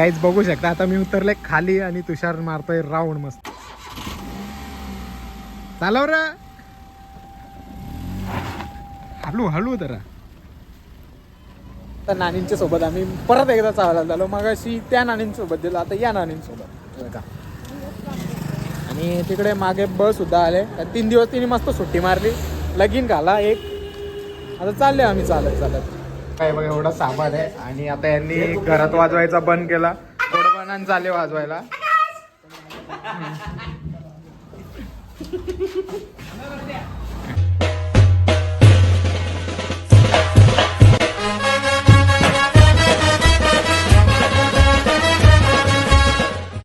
काहीच बघू शकता आता मी उतरले खाली आणि तुषार मारतोय राऊंड मस्त. चालव र. हळू हळू जरा. तर नानींच्या सोबत आम्ही परत एकदा चालायला झालो मग अशी त्या नानींसोबत दिलं आता या नानींसोबत. का आणि तिकडे मागे बस सुद्धा आले. तीन दिवस तिने मस्त सुट्टी मारली. लगीन घाला एक. आता चालले आम्ही चालत चालत. काय बघा एवढा सामान आहे. आणि आता यांनी घरात वाजवायचा बंद केला. थोडं पण चालले वाजवायला.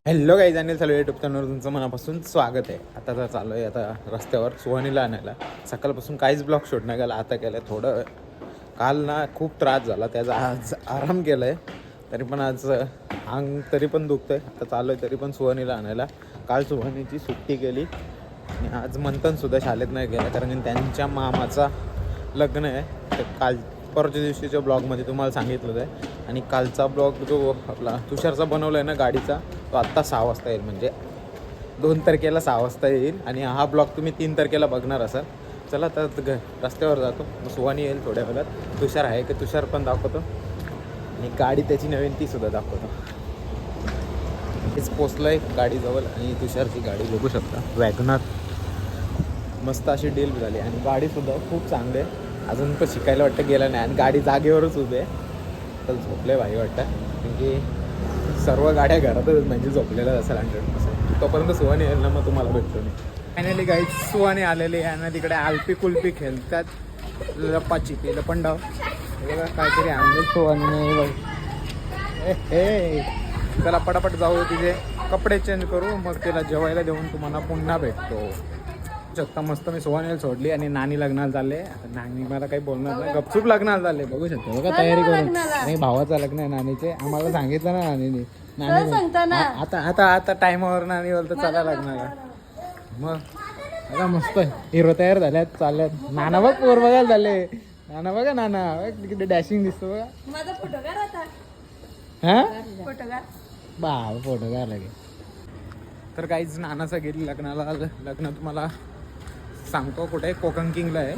हॅलो काही आणि चालू युट्यूब चॅनलवर तुमचं मनापासून स्वागत आहे. आता तर चालू आहे आता रस्त्यावर सुहानीला आणायला. सकाळपासून काहीच ब्लॉग शूट नाही केला आता केलं थोडं काल ना खूप त्रास झाला त्याचा आज आराम केला आहे तरी पण आज अंग तरी पण दुखतंय. आता चालू आहे तरी पण सुहानीला आणायला. काल सुहानीची सुट्टी केली. आणि आज मंथनसुद्धा शाळेत नाही गेला कारण की त्यांच्या मामाचा लग्न आहे. तर काल परवाच्या दिवशीच्या ब्लॉगमध्ये तुम्हाला सांगितलं आहे. आणि कालचा ब्लॉग जो आपला तुषारचा बनवला आहे ना गाडीचा तो आत्ता सहा वाजता येईल. म्हणजे दोन तारखेला सहा वाजता येईल. आणि हा ब्लॉग तुम्ही तीन तारखेला बघणार असाल. चला तर घ रस्त्यावर जातो. मग सुहानी येईल थोड्या वेळात. तुषार आहे की? तुषार पण दाखवतो. आणि गाडी त्याची नवीन ती सुद्धा दाखवतो. हेच पोचलं आहे गाडीजवळ आणि तुषारची गाडी बघू शकता. वॅगनार. मस्त अशी डील झाली. आणि गाडीसुद्धा खूप चांगली आहे. अजून पण शिकायला वाटतं गेलं नाही. आणि गाडी जागेवरच उभी आहे. तर झोपले भाई वाटतं. कारण की सर्व गाड्या घरातच म्हणजे झोपलेल्या असेल हंड्रेड पर्सेंट तोपर्यंत सुहानी येईल ना मग तुम्हाला भेटतो नाही फायनली गाई सुहाने आलेली आहे आणि तिकडे आलपी कुल्पी खेळतात. लपाचिपी लपंडाव. हे बघा काहीतरी आणलं सुहाने ए हे चला पटापट जाऊ तिचे कपडे चेंज करू मग तिला जेवायला देऊन तुम्हाला पुन्हा भेटतो. शकता मस्त मी सुहानेला सोडली आणि नानी लग्नाला चालले. आता नानी मला काही बोलणार नाही. गपचूप लग्नाला चालले बघू शकतो. बघा तयारी करून. नाही भावाचं लग्न आहे नानीचे. आम्हाला सांगितलं ना नानीने. नानी आता आता आता टायमावर नानी बोलतो चला लग्नाला. मग. मस्त. हिरो तयार झाल्यात चालल्यात. नाना बघ पोर बघायला झाले नाना बघा नाना. बघ तिकडे डॅशिंग दिसतो बघा. माझा फोटो आता हा? फोटो काढ बा फोटो काय लागे. तर काहीच नानाचं गेली लग्नाला. लग्न तुम्हाला सांगतो कुठे? कोकण किंगला आहे.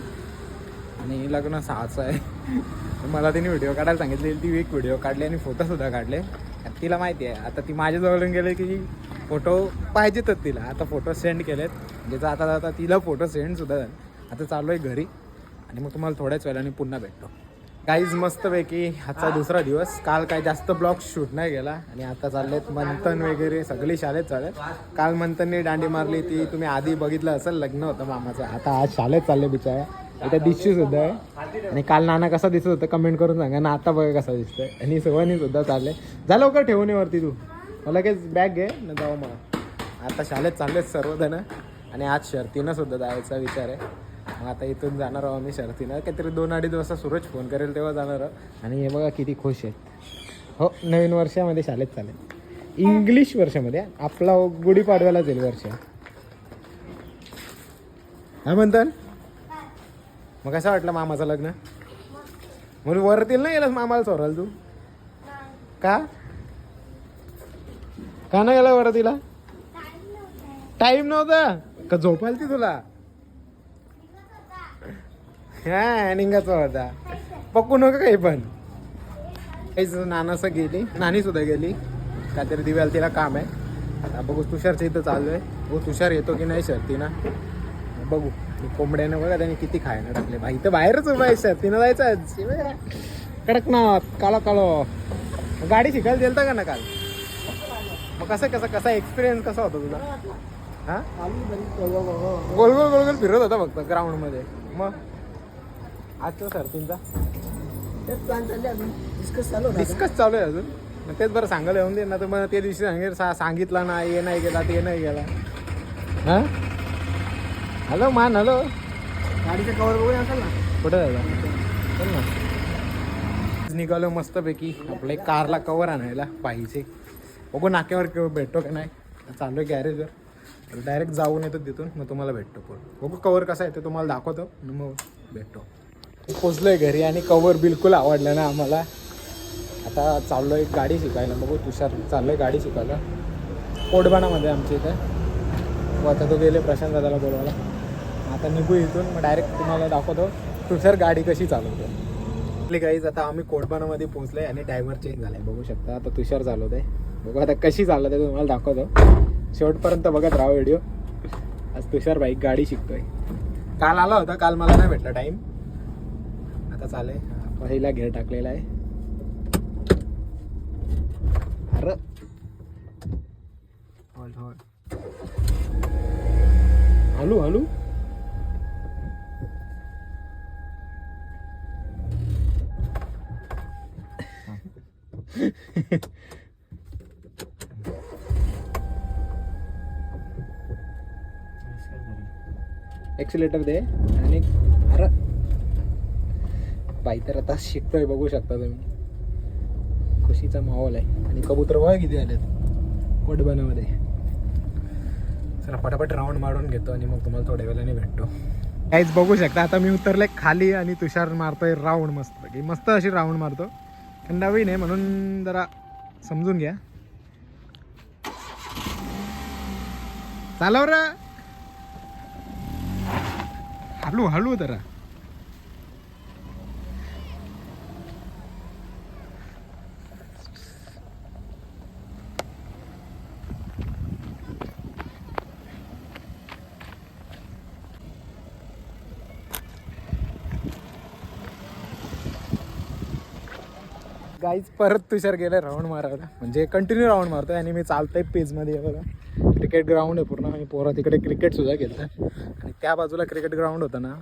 आणि लग्न सहाचं आहे. मला तिने व्हिडिओ काढायला सांगितले ती एक व्हिडिओ काढले आणि फोटोसुद्धा काढले. तिला माहिती आहे. आता ती माझ्याजवळून गेले की फोटो पाहिजेतच तिला. आता फोटो सेंड केलेत. म्हणजे आता जाता तिला फोटो सेंडसुद्धा झाले. आता चालू आहे घरी. आणि मग तुम्हाला थोड्याच वेळाने पुन्हा भेटतो. काहीच मस्तपैकी आजचा दुसरा दिवस. काल काय जास्त ब्लॉग शूट नाही गेला आणि आता चाललेत मंथन वगैरे. सगळी शाळेत चालत काल मंथनने दांडी मारली ती. तुम्ही आधी बघितलं असेल लग्न होतं मामाचं. आता आज शाळेत चालले बिचारा. इथे दिसशी सुद्धा आहे. आणि काल नाना कसा दिसत होता कमेंट करून सांगा. ना आता बघा कसा दिसतोय. आणि सुद्धा चालले. जा लवकर ठेवून ये वरती तू. मला लगेच बॅग घे न जाऊ मग. आता शाळेत चालले सर्वजण आणि आज शर्तीनं सुद्धा जायचा विचार आहे. मग आता इथून जाणार आहोत आम्ही शर्तीनं. काहीतरी दोन अडीच वाजता सूरज फोन करेल तेव्हा जाणार आहोत. आणि हे बघा किती खुश आहेत. हो नवीन वर्षामध्ये शाळेत चालेल. इंग्लिश वर्षामध्ये आपला गुढीपाडव्याला जाईल वर्ष. हा म्हणतात मग कसं वाटलं मामाचं लग्न? म्हणून वरतील नाही गेलास मामाला सोराल तू? का? का नाही गेला वरतीला टाइम नव्हता. का झोपाल ती तुला? हा निघाचा होता पक्कू नको काही पण. काहीच नानासं गेली. नानी सुद्धा गेली. काहीतरी दिव्याला तिला काम आहे. आता बघू तुषारचं इथं चालू आहे. हो तुषार येतो की नाही शर्तीना? बघू. कोंबड्यानं बघा त्याने किती खायला टाकले. भाई इथं बाहेरच उभा आहे शर्तीनं जायचं बघा. कडकनाथ काळो काळो. गाडी शिकायला दिलता का ना काल? कसं कसं कसा एक्सपिरियन्स कसा होता तुला हा? गोल गोल गोल गोल फिरत होता फक्त ग्राउंडमध्ये. मग? आजचा सर्तींचा डिस्कस चालू आहे अजून. मग तेच बरं सांगायला येऊन दे ना तर मग त्या दिवशी सांगेल सा सांगितलं ना ये नाही गेला ते नाही गेला. हा? हॅलो मान हॅलो गाडीचं कवर बघूया असेल ना कुठं झाला चल ना. निघालो मस्तपैकी. आपल्या कारला कवर आणायला पाहिजे बघू नाक्यावर केव्हा भेटतो का नाही. चालू आहे गॅरेजवर डायरेक्ट जाऊन येतो तिथून मग तुम्हाला भेटतो पण बघू कवर कसा आहे ते तुम्हाला दाखवतो मग भेटतो. पोचलोय घरी आणि कवर बिलकुल आवडलं ना आम्हाला. आता चाललो एक गाडी शिकायला. बघू तुषार चाललो आहे गाडी शिकायला. पोटबाणामध्ये आमच्या इथे. व हो, आता तो गेले प्रशांत दादाला बोलवायला. आता निघू इथून मग डायरेक्ट तुम्हाला दाखवतो. तुषार गाडी कशी चालवतो. आपले गाईज आता आम्ही कोडबाणामध्ये पोहोचलोय आणि ड्रायव्हर चेंज झालाय. बघू शकता आता तुषार चालवत आहे बघू आता कशी झालं आहे तुम्हाला दाखवतो. शेवटपर्यंत बघत राहा व्हिडिओ आज तुषार बाईक गाडी शिकतोय. काल आला होता काल मला नाही भेटला टाइम आता चालेल पहिला घेर टाकलेला आहे. अरे. हॉल होल्ड हलू हलू एक्सिलेटर दे आणि अरे. बाई तर आता शिकतोय बघू शकता तुम्ही. खुशीचा माहोल आहे. आणि कबूतर वय किती आलेत. कोटबनामध्ये चला पटापट राऊंड मारून घेतो आणि मग तुम्हाला थोड्या वेळाने भेटतो. काहीच बघू शकता आता मी उतरले खाली आणि तुषार मारतोय राऊंड मस्त मस्त अशी राऊंड मारतो. नवीन आहे म्हणून जरा समजून घ्या. चालव र. हळू हळू जरा. गाईज परत तुषार गेले राऊंड मारायला. म्हणजे कंटिन्यू राऊंड मारतोय आणि मी चालतोय पेजमध्ये आहे बघा. क्रिकेट ग्राउंड आहे पूर्ण. आणि पोरं तिकडे क्रिकेट सुद्धा खेळतात. आणि त्या बाजूला क्रिकेट ग्राउंड होतं ना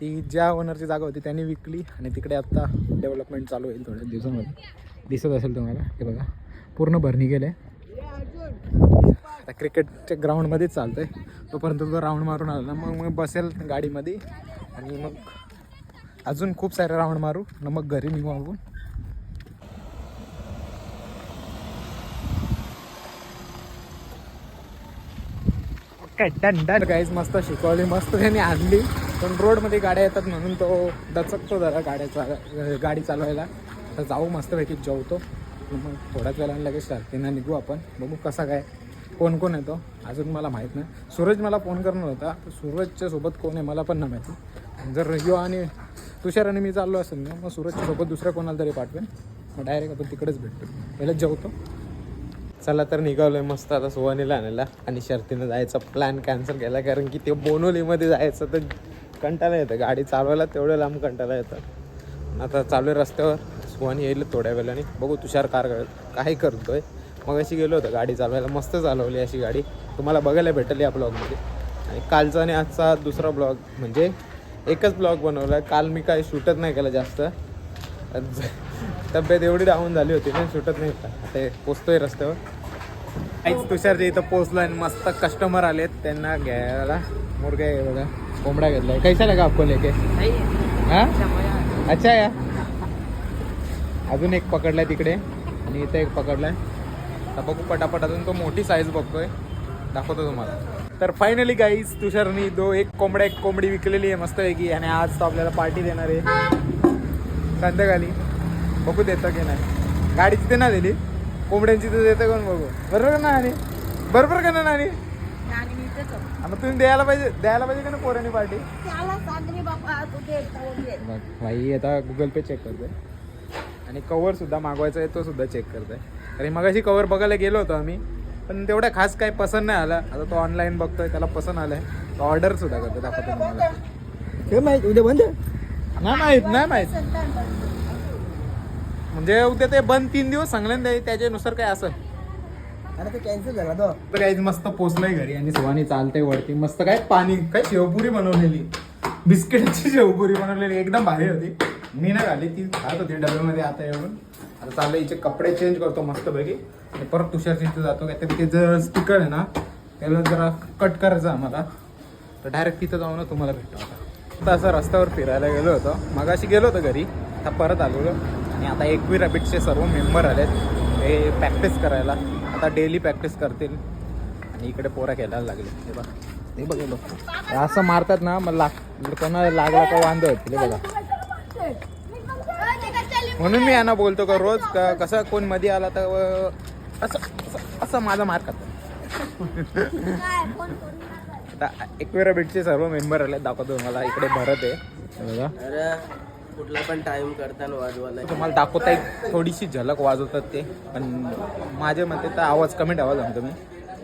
ती ज्या ओनरची जागा होती त्यांनी विकली. आणि तिकडे आता डेव्हलपमेंट चालू होईल थोड्या दिवसामध्ये. दिसत असेल तुम्हाला हे बघा. पूर्ण भरणी गेले आता क्रिकेटच्या ग्राउंडमध्येच चालतंय. तोपर्यंत तो राऊंड मारून आला ना मग मग बसेल गाडीमध्ये. आणि मग अजून खूप सारे राऊंड मारू. न मग घरी निघू आपण डन डन. गाईज मस्त शिकवली मस्त त्यांनी आणली. पण रोडमध्ये गाड्या येतात म्हणून तो दचकतो जरा गाड्या चाल गाडी चालवायला. तर जाऊ मस्तपैकी जेवतो. मग थोड्याच वेळाने लगेच स्टार्टिंगला निघू आपण. बघू कसा काय कोण कोण येतो. अजून मला माहीत नाही. सूरज मला फोन करणार होता. तर सूरजच्या सोबत कोण आहे मला पण नाही माहिती. जर यो आणि तुषार आणि मी चाललो असेल ना मग सूरजच्या सोबत दुसऱ्या कोणाला तरी पाठवेन. मग डायरेक्ट आपण तिकडेच भेटतो. पहिलं जेवतो. चला तर निघालोय मस्त आता सुवानीला आणायला. आणि शर्तीनं जायचा प्लॅन कॅन्सल केला. कारण की ते बोनोलीमध्ये जायचं तर कंटाळा येतं. गाडी चालवायला तेवढं लांब कंटाळा येतं. आता चालू आहे रस्त्यावर. सुहानी येईल थोड्या वेळाने. बघू तुषार कार काय करतोय. मग अशी गेलो होतो गाडी चालवायला. मस्त चालवली अशी गाडी. तुम्हाला बघायला भेटेल या ब्लॉगमध्ये आणि कालचा आणि आजचा दुसरा ब्लॉग म्हणजे एकच ब्लॉग बनवला काल मी काय शूटच नाही केलं जास्त. तब्येत एवढी डाऊन झाली होती ना सुटत नाही आता पोचतोय रस्त्यावर. काहीच तुषारच्या इथं पोचलो आणि मस्त कस्टमर आलेत त्यांना घ्यायला मुर्गा आहे बघा कोंबडा घेतलाय. कैसा लगा आपको लेके? हा? अच्छा या. अजून एक पकडलाय तिकडे आणि इथं एक पकडलाय. आता बघू पटापट अजून तो मोठी साईज बघतोय. दाखवतो तुम्हाला. तर फायनली गाईज तुषारनी दो एक कोंबडा एक कोंबडी विकलेली आहे मस्त की आणि आज तो आपल्याला पार्टी देणार आहे. संध्याकाळी. बघू देतं की नाही. गाडीची ते ना दिली कोंबड्यांची तर देतं कोण बघू? बरोबर ना आणि बरोबर का ना नानी? आणि तुम्ही द्यायला पाहिजे द्यायला पाहिजे का ना पोरांनी पार्टी? घे. भाई आता गुगल पे चेक करतोय. आणि कवर सुद्धा मागवायचा आहे तो सुद्धा चेक करतोय. कारण मगाशी कवर बघायला गेलो होतो आम्ही पण तेवढा खास काही पसंत नाही आला. आता तो ऑनलाईन बघतोय त्याला पसंत आलाय. तो ऑर्डर सुद्धा करतो दाखवतो तुम्हाला. हे माहीत उद्या बंद नाही माहीत नाही माहीत. म्हणजे उद्या ते बंद तीन दिवस सांगले ना त्याच्यानुसार काय असं आणि ते कॅन्सल झाला तो. तर काही मस्त पोचलंय घरी आणि सुवानी चालते वरती. मस्त काय पाणी काय शेवपुरी बनवलेली. बिस्किटची शेवपुरी बनवलेली. एकदम भारी होती. मी ना घाली ती खात होती डब्यामध्ये आता येऊन. आता चाललं हिचे कपडे चेंज करतो मस्त पैकी आणि परत तुषारच्या इथे जातो. काय ते जर स्टिकर आहे ना त्याला जरा कट करायचं आम्हाला. तर डायरेक्ट तिथं जाऊन तुम्हाला भेटतो आता. आता असं रस्त्यावर फिरायला गेलो होतो. मगाशी गेलो होतो घरी. आता परत आलेलो. आणि आता एकवी रॅबिटचे सर्व मेंबर आलेत. ते प्रॅक्टिस करायला. आता डेली प्रॅक्टिस करतील. आणि इकडे पोरा खेळायला लागले. हे बघा. हे बघ असं मारतात ना मग लाग कोणाला लागला का वांदो होतील बघा. म्हणून मी यांना बोलतो का रोज का कसं कोणमध्ये आला तर असं असं- असं माझा मार खातो आता एकवेरा बीटचे सर्व मेंबर आले दाखवतो मला इकडे भरत आहे. बघा. कुठला पण टाइम करताना वाजवायला. तुम्हाला दाखवता एक थोडीशी झलक वाजवतात ते पण माझ्या मते तर आवाज कमी ठेवा सांगतो मी.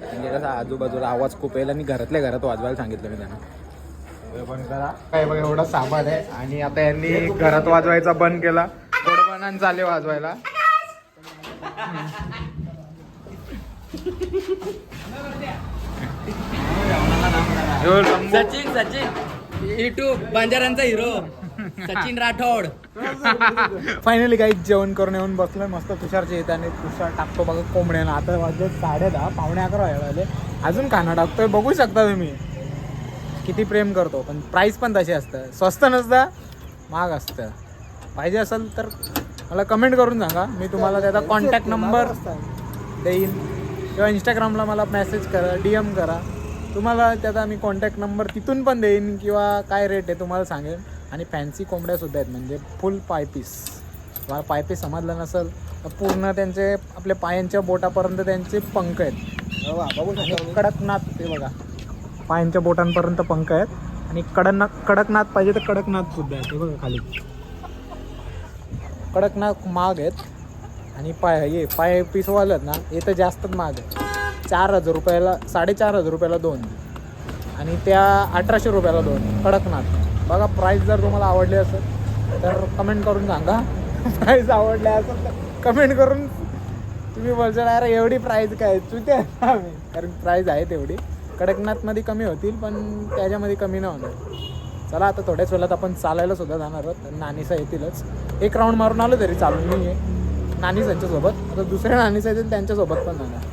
म्हणजे कसं आजूबाजूला आवाज खूप येईल आणि घरातल्या घरात वाजवायला सांगितलं मी त्यांना. हे बंद करा. काय बघा एवढा सामान आहे. आणि आता यांनी घरात वाजवायचा बंद केला. थोडं पण चाले वाजवायला. सचिन सचिन. युट्यूब बंजारांचा हिरो सचिन राठोड. फायनली काही जेवण करून येऊन बसलोय. मस्त तुषारचे येत आणि तुषार टाकतो बघा कोंबड्यानं आता वाजले साडे दहा पावणे अकरा व्हायला आले अजून खाना टाकतोय. बघू शकता तुम्ही. किती प्रेम करतो. पण प्राईस पण तशी असतं. स्वस्त नसतं महाग असतं. पाहिजे असेल तर मला कमेंट करून सांगा. मी तुम्हाला त्याचा कॉन्टॅक्ट नंबर देईन. किंवा इंस्टाग्रामला मला मेसेज करा डी एम करा. तुम्हाला त्याचा मी कॉन्टॅक्ट नंबर तिथून पण देईन किंवा काय रेट आहे तुम्हाला सांगेन. आणि फॅन्सी कोंबड्यासुद्धा आहेत म्हणजे फुल पायपीस तुम्हाला पायपीस समजलं नसेल तर पूर्ण त्यांचे आपल्या पायांच्या बोटापर्यंत त्यांचे पंख आहेत. बघू आणि कडकनाथ ते बघा. पायांच्या बोटांपर्यंत पंख आहेत. आणि कडकनाथ कडकनाथ पाहिजे तर कडकनाथ सुद्धा आहे ते बघा खाली. कडकनाथ माग आहेत. आणि पाय हे पाय पिसवालेत ना हे तर जास्तच महाग आहे चार हजार रुपयाला साडेचार हजार रुपयाला दोन. आणि त्या अठराशे रुपयाला दोन कडकनाथ. बघा प्राईस जर तुम्हाला आवडली असेल तर कमेंट करून सांगा. प्राईस आवडले असेल तर कमेंट करून तुम्ही बोलशाल अरे एवढी प्राईज काय? चुते आम्ही. कारण प्राईज आहे तेवढी. कडकनाथमध्ये कमी होतील पण त्याच्यामध्ये कमी नाही होणार. चला आता थोड्याच वेळात आपण चालायला सुद्धा जाणार आहोत. नानीसा येतीलच. एक राऊंड मारून आलो तरी चालून मी आहे नानीस यांच्यासोबत. आता दुसऱ्या नानीसा येतील त्यांच्यासोबत पण जाणार.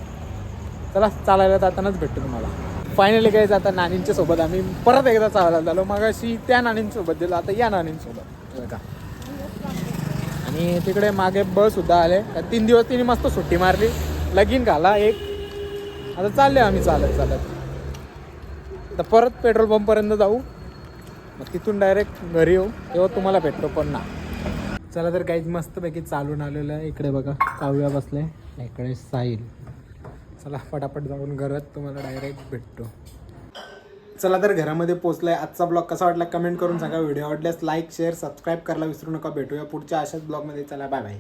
चला चालायला जातानाच भेटतो तुम्हाला. फायनली काय आता नानींच्या सोबत आम्ही परत एकदा चालायला झालो मग अशी त्या नानींसोबत दिलं आता या नानींसोबत. का? आणि तिकडे मागे बस सुद्धा आले. तीन दिवस तिने मस्त सुट्टी मारली. लगीन घाला एक. आता चालले आम्ही चालत चालत. तर परत पेट्रोल पंपपर्यंत जाऊ. मग तिथून डायरेक्ट घरी येऊ. तेव्हा तुम्हाला भेटतो पण ना चला तर काहीच मस्तपैकी चालून आलेलं आहे. इकडे बघा काव्या बसले. इकडे साहिल. चला पटापट जाऊन घरात तुम्हाला डायरेक्ट भेटतो. चला तर घरामध्ये पोचलाय आजचा ब्लॉग कसा वाटला कमेंट करून सांगा. व्हिडिओ आवडल्यास लाईक शेअर सबस्क्राईब करायला विसरू नका. भेटूया पुढच्या अशाच ब्लॉगमध्ये चला बाय बाय